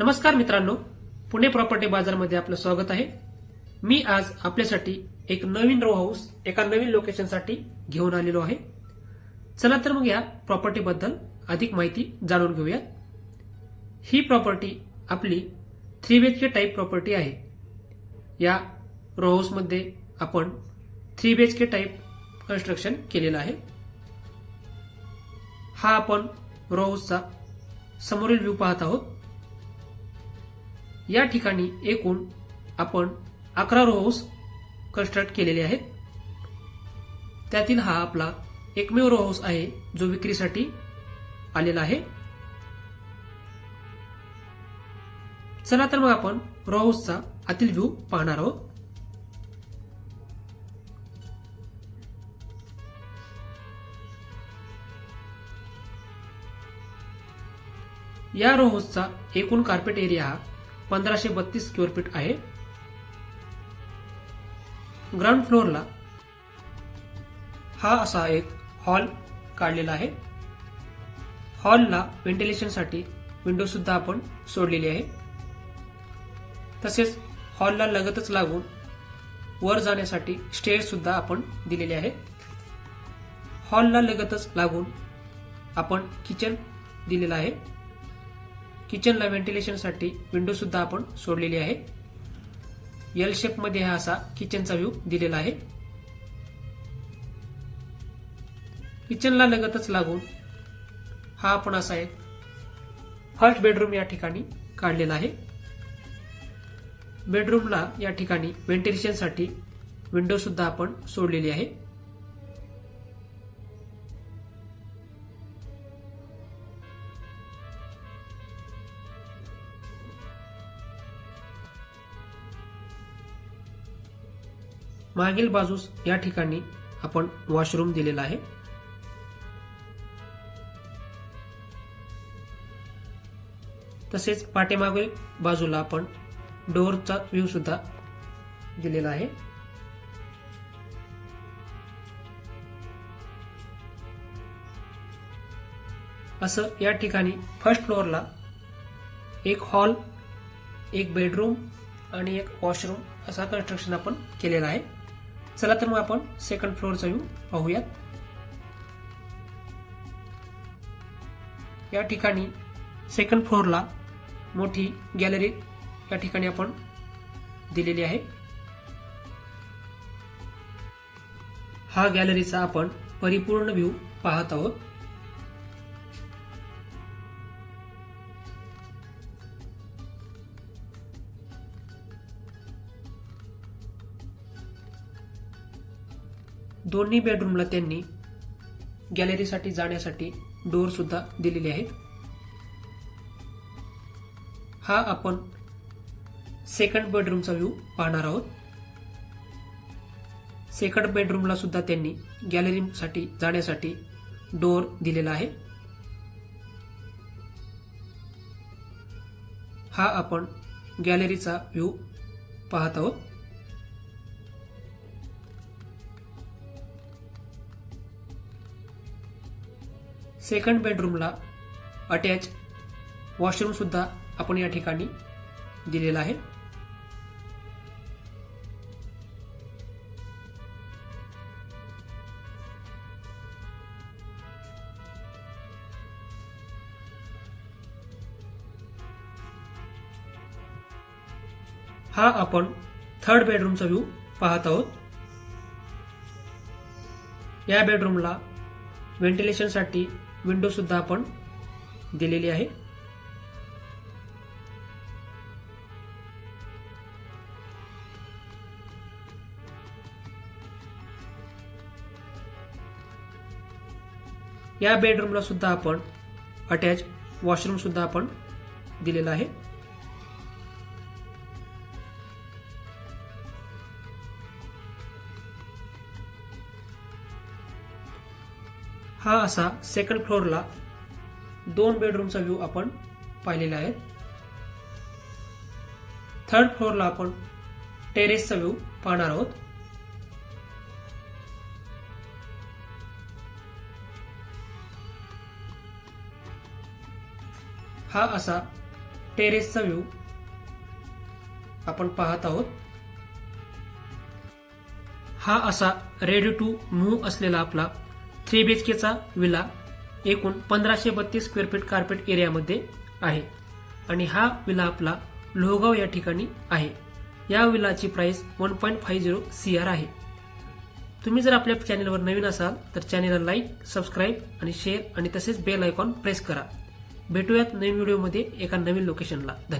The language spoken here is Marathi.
नमस्कार मित्रांनो पुणे प्रॉपर्टी बाजारमध्ये आपलं स्वागत आहे. मी आज आपल्यासाठी एक नवीन रो हाऊस एका नवीन लोकेशनसाठी घेऊन आलेलो आहे. चला तर मग या प्रॉपर्टी बद्दल अधिक माहिती जाणून घेऊया. ही प्रॉपर्टी आपली three B H K type property आहे. या रो हाऊसमध्ये आपण three B H K type construction केलेलं आहे. हा आपण रो हाऊसचा समोरील व्ह्यू पाहत आहोत. या ठिकाणी एकूण आपण अकरा रो हाऊस कन्स्ट्रक्ट केलेले आहेत. त्यातील हा आपला एकमेव रो हाऊस आहे जो विक्रीसाठी आलेला आहे. चला तर मग आपण रो हाऊसचा आतील व्ह्यू पाहणार आहोत. या रोहाऊसचा एकूण कार्पेट एरिया हा पंधराशे बत्तीस स्क्वेअर फीट आहे. ग्राउंड फ्लोअरला हा असा एक हॉल काढलेला आहे. हॉलला व्हेंटिलेशनसाठी विंडो सुद्धा आपण सोडलेली आहे. तसेच हॉलला लगतच लागून वर जाण्यासाठी स्टेअर सुद्धा आपण दिलेले आहे. हॉलला लगतच लागून आपण किचन दिलेलं आहे. किचनला व्हेंटिलेशनसाठी विंडो सुद्धा आपण सोडलेली आहे. एल शेपमध्ये हा असा किचनचा व्ह्यू दिलेला आहे. किचनला लगतच लागून हा आपण असा एक फर्स्ट बेडरूम या ठिकाणी काढलेला आहे. बेडरूमला या ठिकाणी व्हेंटिलेशनसाठी विंडो सुद्धा आपण सोडलेली आहे. मागील बाजूस या ठिकाणी आपण वॉशरूम दिलेला आहे. तसेच पाठीमागे बाजूला आपण डोअरचा व्ह्यू सुद्धा दिलेला आहे. असं या ठिकाणी फर्स्ट फ्लोअरला एक हॉल एक बेडरूम आणि एक वॉशरूम असा कन्स्ट्रक्शन आपण केलेला आहे. चला तर मग आपण सेकंड फ्लोअरचा व्ह्यू पाहूयात. या ठिकाणी सेकंड फ्लोअरला मोठी गॅलरी या ठिकाणी आपण दिलेली आहे. हा गॅलरीचा आपण परिपूर्ण व्ह्यू पाहत आहोत. दोन्ही बेडरूमला त्यांनी गॅलरीसाठी जाण्यासाठी डोअर सुद्धा दिलेले आहेत. हा आपण सेकंड बेडरूमचा व्ह्यू पाहणार आहोत. सेकंड बेडरूमला सुद्धा त्यांनी गॅलरीसाठी जाण्यासाठी डोअर दिलेला आहे. हा आपण गॅलरीचा व्ह्यू पाहत आहोत. सेकंड बेडरूमला अटॅच वॉशरूम सुद्धा आपण या ठिकाणी दिलेला आहे. हा आपण थर्ड बेडरूमचा व्ह्यू पाहत आहोत. या बेडरूमला व्हेंटिलेशनसाठी विंडो सुद्धा आपण दिलेली आहे. या बेडरूमला सुद्धा आपण अटॅच वॉशरूम सुद्धा आपण दिलेला आहे. हा असा सेकंड फ्लोअरला दोन बेडरूमचा व्ह्यू आपण पाहिलेला आहे. थर्ड फ्लोअरला आपण टेरेसचा व्ह्यू पाहणार आहोत. हा असा टेरेसचा व्ह्यू आपण पाहत आहोत. हा असा रेडी टू मूव्ह असलेला आपला थ्री बी एच केचा विला एकूण पंधराशे बत्तीस स्क्वेअर फीट कार्पेट एरियामध्ये आहे. आणि हा विला आपला लोहगाव या ठिकाणी आहे. या विलाची price one point five zero C R आहे. तुम्ही जर आपल्या चॅनेलवर नवीन असाल तर चॅनेलला लाईक सबस्क्राईब आणि शेअर आणि तसेच बेल आयकॉन प्रेस करा. भेटूयात नवीन व्हिडिओमध्ये एका नवीन लोकेशनला धन्यवाद.